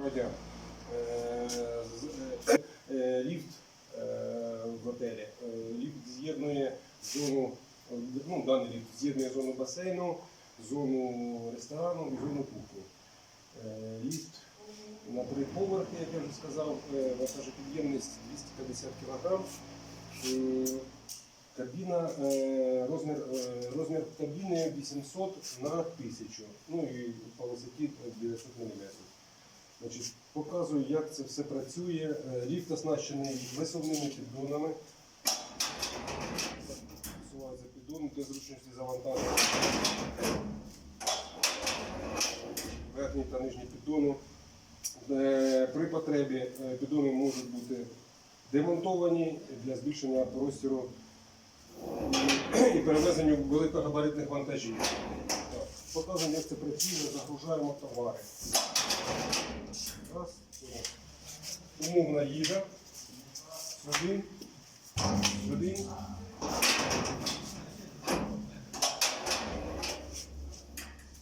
Дня. Е, е, е, Ліфт в готелі. Ліфт з'єднує зону, ну, даний ліфт з'єднує зону басейну, зону ресторану і зону кухні. Ліфт на три поверхи, як я вже сказав, вантажопідємність 250 кг. Кабіна, розмір, розмір кабіни 800 на 1000, ну і по висоті 900 мм. Значить, показую, як це все працює. Е, Ліфт оснащений висувними піддонами. Всуваються піддон для зручності завантаження. Верхній та нижній піддону. Е, При потребі е, піддони можуть бути демонтовані для збільшення простору і перевезенню великогабаритних вантажів. Показуємо, як це працює, загружаємо товари. Раз. Умовна їжа. Сюди, сюди.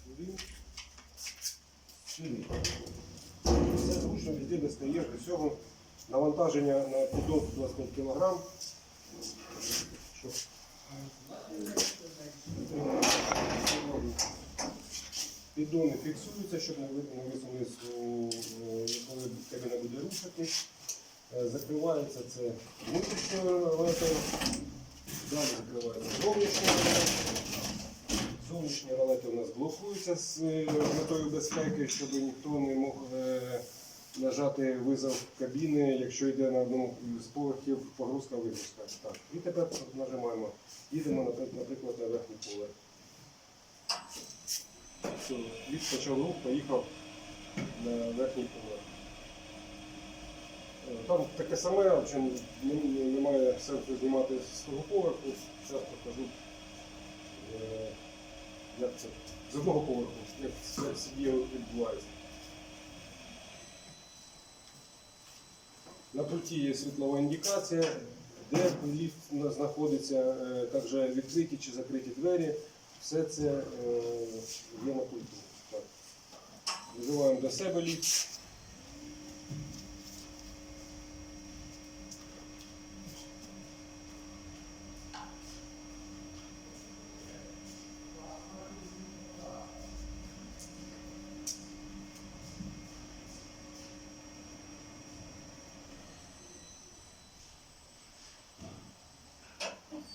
Сюди. Сюди. Все зручно, везде достаєш до цього. Навантаження на піддон 25 кг. Піддони фіксуються, щоб не ви- не висунулись, у- у- коли кабіна буде. Е, Закривається це внутрішньою ролетою, далі закривається зовнішньою ролетою. Зовнішні ролети у нас блокуються з е, метою безпеки, щоб ніхто не мог е, нажати визов кабіни, якщо йде на одному з поверхів погрузка-вигрузка. Так. І тепер нажимаємо. Їдемо, наприклад, на верхній поверх. Все, ліфт почав рух, поїхав на верхній поверх. Там таке саме, в чому немає сенсу знімати з того поверху. Зараз покажу, е, як це з одного поверху, як це все відбувається. На пульті є світлова індикація, де ліфт знаходиться, е, також відкриті чи закриті двері. Все це е, є на пульті. Так. Визиваємо до себе ліфт.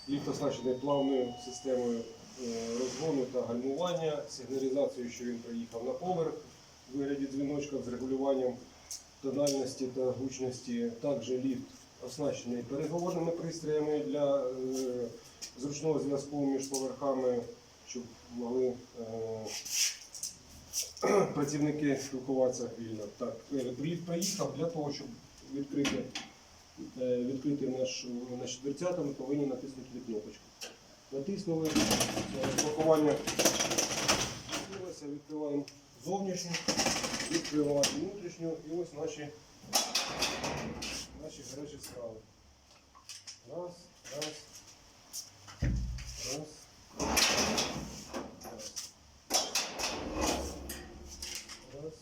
Ліфт оснащений плавною системою е, розгону та гальмування, сигналізацією, що він приїхав на поверх у вигляді дзвіночка з регулюванням тональності та гучності. Також ліфт оснащений переговорними пристроями для е, зручного зв'язку між поверхами, щоб могли е, працівники спілкуватися вільно. Так, ліфт приїхав для того, щоб відкрити відкрити наш, наші дверцята, ми повинні натиснути кнопочку. Натиснули, спакування, блокування відкриваємо зовнішню, відкриваємо внутрішню і ось наші гарячі страви. Раз, раз, раз. Раз. Раз. Раз.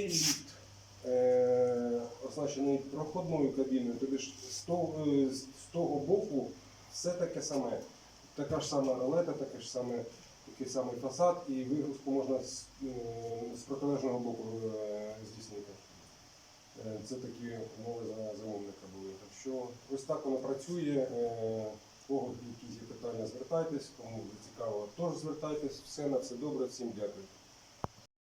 Цей ліфт е, оснащений проходною кабіною, тобі ж з того, е, з того боку все таке саме. Така ж сама ролета, таке ж саме, такий самий фасад і вигрузку можна з, е, з протилежного боку е, здійснити. Е, Це такі умови за замовника були. Так що ось так воно працює. Кого якісь є питання, звертайтесь, кому цікаво, теж звертайтесь. Все на все добре, всім дякую.